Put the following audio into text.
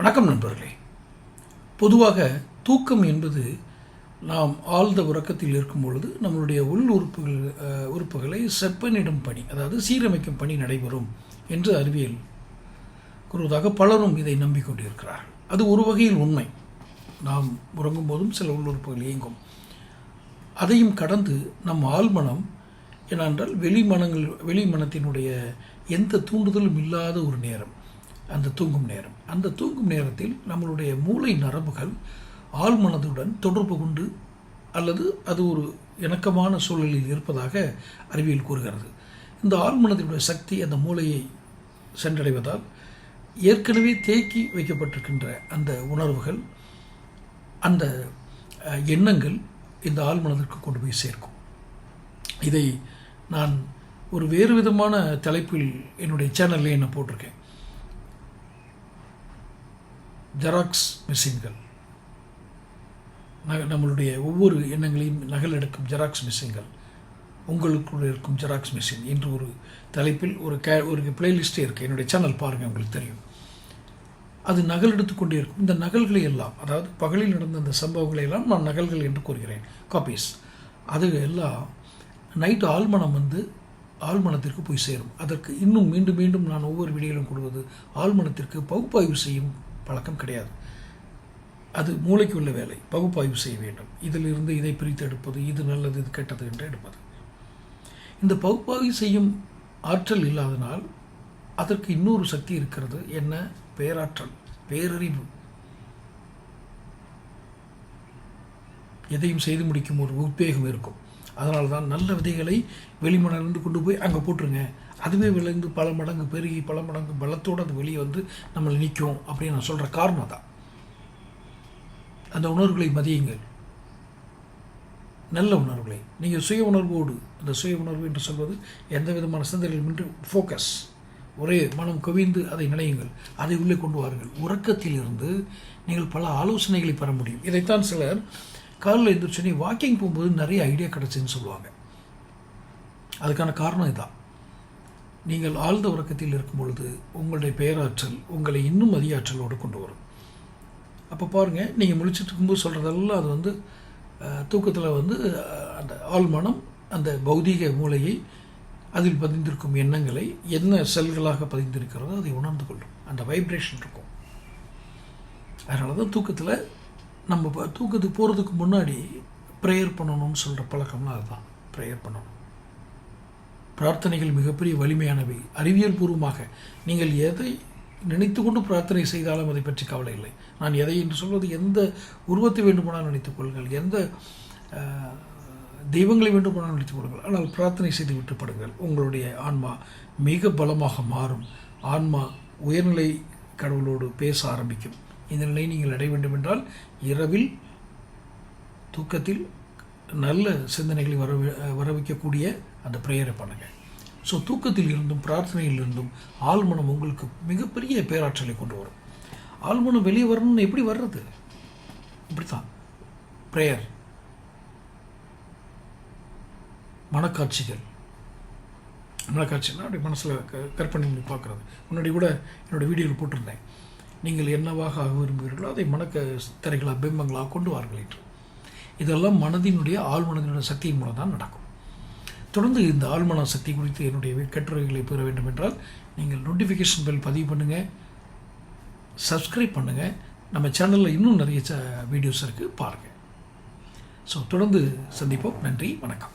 வணக்கம் நண்பர்களே. பொதுவாக தூக்கம் என்பது நாம் ஆழ்ந்த உறக்கத்தில் இருக்கும் பொழுது நம்மளுடைய உள் உறுப்புகள் உறுப்புகளை செப்பனிடும் பணி அதாவது சீரமைக்கும் பணி நடைபெறும் என்று அறிவியல் கூறுவதாக பலரும் இதை நம்பிக்கொண்டிருக்கிறார்கள். அது ஒரு வகையில் உண்மை. நாம் உறங்கும் போதும் சில உள்ளுறுப்புகள் இயங்கும். அதையும் கடந்து நம் ஆழ்மனம் ஏனென்றால் வெளிமனங்கள் வெளிமனத்தினுடைய எந்த தூண்டுதலும் இல்லாத ஒரு நேரம். அந்த தூங்கும் நேரம். அந்த தூங்கும் நேரத்தில் நம்மளுடைய மூளை நரம்புகள் ஆழ்மனதுடன் தொடர்பு கொண்டு அல்லது அது ஒரு இணக்கமான சூழலில் இருப்பதாக அறிவியல் கூறுகிறது. இந்த ஆழ்மனதினுடைய சக்தி அந்த மூளையை சென்றடைவதால் ஏற்கனவே தேக்கி வைக்கப்பட்டிருக்கின்ற அந்த உணர்வுகள் அந்த எண்ணங்கள் இந்த ஆழ்மனதிற்கு கொண்டு போய் சேர்க்கும். இதை நான் ஒரு வேறு விதமான தலைப்பில் என்னுடைய சேனல்லே என்ன போட்டிருக்கேன். ஜெராக்ஸ் மிஷின்கள் நக நம்மளுடைய ஒவ்வொரு எண்ணங்களையும் நகல் எடுக்கும் ஜெராக்ஸ் மிஷின்கள் உங்களுக்குள் இருக்கும் ஜெராக்ஸ் மிஷின் என்று ஒரு தலைப்பில் ஒரு கே ஒரு பிளேலிஸ்டே இருக்குது என்னுடைய சேனல் பாருங்கள் உங்களுக்கு தெரியும். அது நகல் எடுத்துக்கொண்டே இருக்கும். இந்த நகல்களை எல்லாம் அதாவது பகலில் நடந்த அந்த சம்பவங்களை எல்லாம் நான் நகல்கள் என்று கூறுகிறேன். காப்பீஸ் அது எல்லாம் நைட்டு ஆழ்மனம் வந்து ஆழ்மனத்திற்கு போய் சேரும். அதற்கு இன்னும் மீண்டும் மீண்டும் நான் ஒவ்வொரு வீடியோவிலும் கொடுவது ஆழ்மனத்திற்கு பகுப்பாய்வு செய்யும் பழக்கம் கிடையாது. அது மூளைக்கு உள்ள வேலை. பகுப்பாய்வு செய்ய வேண்டும். இதிலிருந்து இதை பிரித்து எடுப்பது இது நல்லது இது கெட்டது என்று எடுப்பது. இந்த பகுப்பாய்வு செய்யும் ஆற்றல் இல்லாதனால் அதற்கு இன்னொரு சக்தி இருக்கிறது. என்ன? பேராற்றல் பேரறிவு. எதையும் செய்து முடிக்கும் ஒரு உத்வேகம் இருக்கும். அதனால தான் நல்ல விதைகளை வெளிமணிலிருந்து கொண்டு போய் அங்கே போட்டுருங்க. அதுவே விளைந்து பல மடங்கு பெருகி பல மடங்கு பலத்தோடு அது வெளியே வந்து நம்மளை நிற்கும் அப்படின்னு நான் சொல்கிற காரணம் தான் அந்த உணர்வுகளை மதியுங்கள். நல்ல உணர்வுகளை. நீங்கள் சுய உணர்வோடு அந்த சுய உணர்வு என்று சொல்வது எந்த விதமான சிந்தனையிலுமின்றி ஃபோக்கஸ் ஒரே மனம் கவிந்து அதை நினையுங்கள். அதை உள்ளே கொண்டு வாருங்கள். உறக்கத்திலிருந்து நீங்கள் பல ஆலோசனைகளை பெற முடியும். இதைத்தான் சிலர் காலில் எழுந்திரிச்சோன்னே வாக்கிங் போகும்போது நிறைய ஐடியா கிடச்சுன்னு சொல்லுவாங்க. அதுக்கான காரணம் இதுதான் நீங்கள் ஆழ்ந்த உறக்கத்தில் இருக்கும் பொழுது உங்களுடைய பேராற்றல் உங்களை இன்னும் அதிக ஆற்றலோடு கொண்டு வரும். அப்போ பாருங்கள் நீங்கள் முழிச்சிட்டு இருக்கும்போது சொல்கிறதெல்லாம் அது வந்து தூக்கத்தில் வந்து அந்த ஆழ்மனம் அந்த பௌதீக மூளையை அதில் பதிந்திருக்கும் எண்ணங்களை என்ன செல்களாக பதிந்திருக்கிறதோ அதை உணர்ந்து கொள்ளும். அந்த வைப்ரேஷன் இருக்கும். அதனால தான் தூக்கத்தில் நம்ம தூக்கத்துக்கு போகிறதுக்கு முன்னாடி ப்ரேயர் பண்ணணும்னு சொல்கிற பழக்கம்னா அதுதான். ப்ரேயர் பண்ணணும். பிரார்த்தனைகள் மிகப்பெரிய வலிமையானவை. அறிவியல் பூர்வமாக நீங்கள் எதை நினைத்து கொண்டு பிரார்த்தனை செய்தாலும் அதை பற்றி கவலை இல்லை. நான் எதை என்று சொல்வது எந்த உருவத்தை வேண்டுமானால் நினைத்துக் கொள்ளுங்கள். எந்த தெய்வங்களை வேண்டுமானால் நினைத்துக் கொள்ளுங்கள். ஆனால் பிரார்த்தனை செய்து விட்டுப்படுங்கள். உங்களுடைய ஆன்மா மிக பலமாக மாறும். ஆன்மா உயர்நிலை கடவுளோடு பேச ஆரம்பிக்கும். இந்த நிலையை நீங்கள் அடைய வேண்டும் என்றால் இரவில் தூக்கத்தில் நல்ல சிந்தனைகளை வர வர வைக்கக்கூடிய அந்த ப்ரேயரை பண்ணுங்கள் ஸோ தூக்கத்தில் இருந்தும் பிரார்த்தனையில் இருந்தும் ஆழ்மனம் உங்களுக்கு மிகப்பெரிய பேராற்றலை கொண்டு வரும். ஆழ்மனம் வெளியே வரணும்னு எப்படி வர்றது? இப்படித்தான். ப்ரேயர் மனக்காட்சிகள். மனக்காட்சினா அப்படி மனசில் க கற்பனை பண்ணி பார்க்குறது. முன்னாடி கூட என்னோடய வீடியோவில் போட்டிருந்தேன். நீங்கள் என்னவாக ஆக விரும்புகிறீர்களோ அதை மனக்க திரைகளாக பிம்பங்களாக கொண்டு வாருங்கள் என்று. இதெல்லாம் மனதினுடைய ஆழ்மனதினுடைய சக்தியின் மூலம் தான் நடக்கும். தொடர்ந்து இந்த ஆழ்மன சக்தி குறித்து என்னுடைய கட்டுரைகளை பெற வேண்டும் என்றால் நீங்கள் நோட்டிஃபிகேஷன் பெல் பதிவு பண்ணுங்கள் சப்ஸ்கிரைப் பண்ணுங்கள் நம்ம சேனலில் இன்னும் நிறைய வீடியோஸ் இருக்குது பாருங்கள் ஸோ தொடர்ந்து சந்திப்போம். நன்றி வணக்கம்.